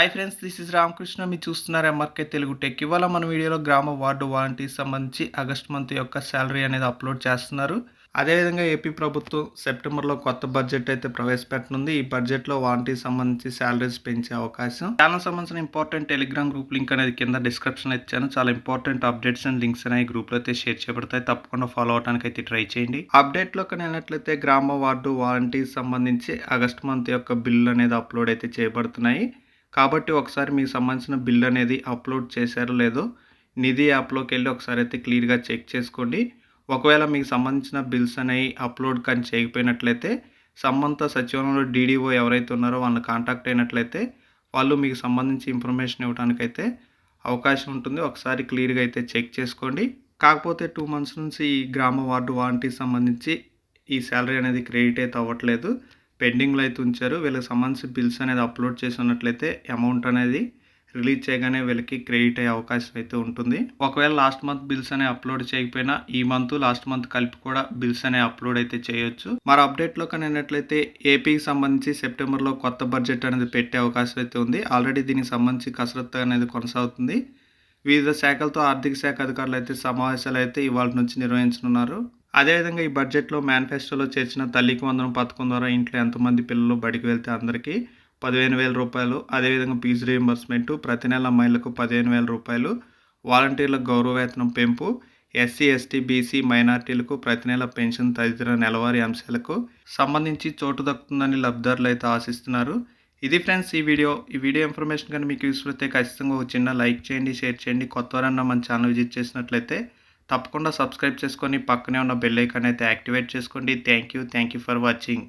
Hi friends this is Ramakrishna మీరు చూస్తున్నారు M R K Telugu tech ఇవాళ మన వీడియోలో గ్రామ వార్డు వాలంటీర్ సంబంధించి ఆగస్ట్ మంత్ యొక్క శాలరీ అనేది అప్లోడ్ చేస్తున్నారు. అదేవిధంగా ఏపీ ప్రభుత్వం సెప్టెంబర్లో కొత్త బడ్జెట్ అయితే ప్రవేశపెట్టనుంది. ఈ బడ్జెట్లో వాలంటీర్ సంబంధించి శాలరీస్ పెంచే అవకాశం. ఛానల్ సంబంధించిన ఇంపార్టెంట్ టెలిగ్రామ్ గ్రూప్ లింక్ అనేది కింద డిస్క్రిప్షన్ ఇచ్చాను. చాలా ఇంపార్టెంట్ అప్డేట్స్ అండ్ లింక్స్ అనేవి గ్రూప్లో అయితే షేర్ చేయబడతాయి. తప్పకుండా ఫాలో అవడానికి అయితే ట్రై చేయండి. అప్డేట్లో వెళ్ళినట్లయితే గ్రామ వార్డు వాలంటీర్ సంబంధించి ఆగస్ట్ మంత్ యొక్క బిల్లు అనేది అప్లోడ్ అయితే చేయబడుతున్నాయి. కాబట్టి ఒకసారి మీకు సంబంధించిన బిల్ అనేది అప్లోడ్ చేశారో లేదో నిధి యాప్లోకి వెళ్ళి ఒకసారి అయితే క్లియర్గా చెక్ చేసుకోండి. ఒకవేళ మీకు సంబంధించిన బిల్స్ అనేవి అప్లోడ్ కానీ చేయకపోయినట్లయితే సంబంధిత సచివాలయంలో డీడీఓ ఎవరైతే ఉన్నారో వాళ్ళని కాంటాక్ట్ అయినట్లయితే వాళ్ళు మీకు సంబంధించి ఇన్ఫర్మేషన్ ఇవ్వడానికైతే అవకాశం ఉంటుంది. ఒకసారి క్లియర్గా అయితే చెక్ చేసుకోండి. కాకపోతే టూ మంత్స్ నుంచి ఈ గ్రామ వార్డు వారంటీకి సంబంధించి ఈ శాలరీ అనేది క్రెడిట్ అయితే అవ్వట్లేదు. పెండింగ్లో అయితే ఉంచారు. వీళ్ళకి సంబంధించి బిల్స్ అనేది అప్లోడ్ చేసి ఉన్నట్లయితే అమౌంట్ అనేది రిలీజ్ చేయగానే వీళ్ళకి క్రెడిట్ అయ్యే అవకాశం అయితే ఉంటుంది. ఒకవేళ లాస్ట్ మంత్ బిల్స్ అనే అప్లోడ్ చేయకపోయినా ఈ మంత్ లాస్ట్ మంత్ కలిపి కూడా బిల్స్ అనే అప్లోడ్ అయితే చేయొచ్చు. మరి అప్డేట్లో కనినట్లయితే ఏపీకి సంబంధించి సెప్టెంబర్లో కొత్త బడ్జెట్ అనేది పెట్టే అవకాశం అయితే ఉంది. ఆల్రెడీ దీనికి సంబంధించి కసరత్తు అనేది కొనసాగుతుంది. వివిధ శాఖలతో ఆర్థిక శాఖ అధికారులు అయితే సమావేశాలు అయితే ఇవాళ నుంచి నిర్వహించనున్నారు. అదేవిధంగా ఈ బడ్జెట్లో మేనిఫెస్టోలో చేర్చిన తల్లికి వందనం పథకం ద్వారా ఇంట్లో ఎంతమంది పిల్లలు బడికి వెళ్తే అందరికీ పదిహేను వేల రూపాయలు అదేవిధంగా ఫీజు రీఎంబర్స్మెంట్ ప్రతి నెల మహిళలకు పదిహేను వేల రూపాయలు వాలంటీర్ల గౌరవ వేతనం పెంపు ఎస్సీ ఎస్టీ బీసీ మైనార్టీలకు ప్రతి నెల పెన్షన్ తదితర నెలవారీ అంశాలకు సంబంధించి చోటు దక్కుతుందని లబ్ధిదారులు అయితే ఆశిస్తున్నారు. ఇది ఫ్రెండ్స్ ఈ వీడియో. ఈ వీడియో ఇన్ఫర్మేషన్ కానీ మీకు యూస్ఫుల్ అయితే ఖచ్చితంగా ఒక చిన్న లైక్ చేయండి షేర్ చేయండి. కొత్త వారన్నా మన ఛానల్ విజిట్ చేసినట్లయితే తప్పకుండా సబ్స్క్రైబ్ చేసుకొని పక్కనే ఉన్న బెల్ ఐకాన్ అయితే యాక్టివేట్ చేసుకోండి. Thank you thank you for watching